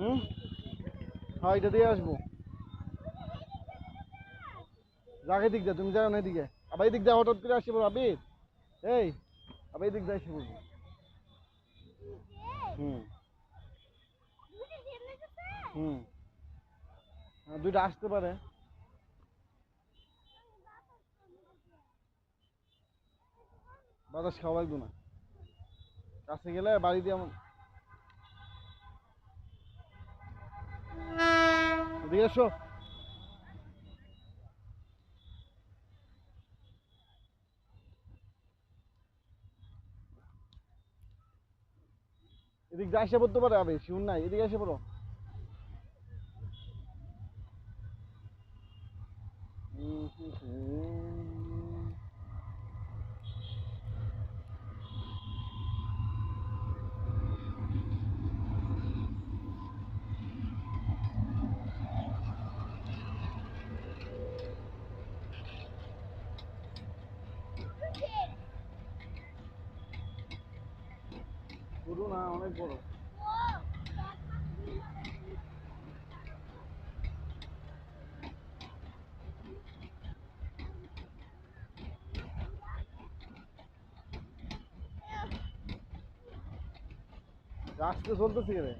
হুম? হ্যাঁ এটা দিয়ে আসব। যাকে দিক দা তুমি যাও না এদিকে। আবার এই দিক দিয়ে হঠাৎ করে আসি বলো আবির। এই আবার এই দিক দিয়ে আসি বলব হুম। হুম। হ্যাঁ, দুইটা আসতে পারে। বাতাস খাওয়া লাগবে না। কাছে গেলে বাড়ি দিয়ে এদিকে এসো। এদিক যা এসে পড়তে পারে আবে শিউন নাই এদিকে এসে পড়ো। হুম, হুম, পুরো না অনেক বড়। রাস্তা চলতেছে রে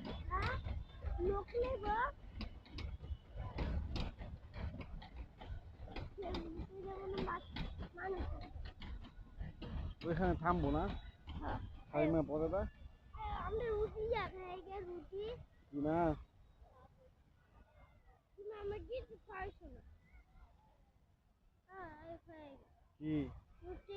ওইখানে থামবো না? টাইমে পরে দা আমরা রুটি খাই রুটি। কি না। তুমি আমার কিছু খাইছো না। হ্যাঁ খাই কি? রুটি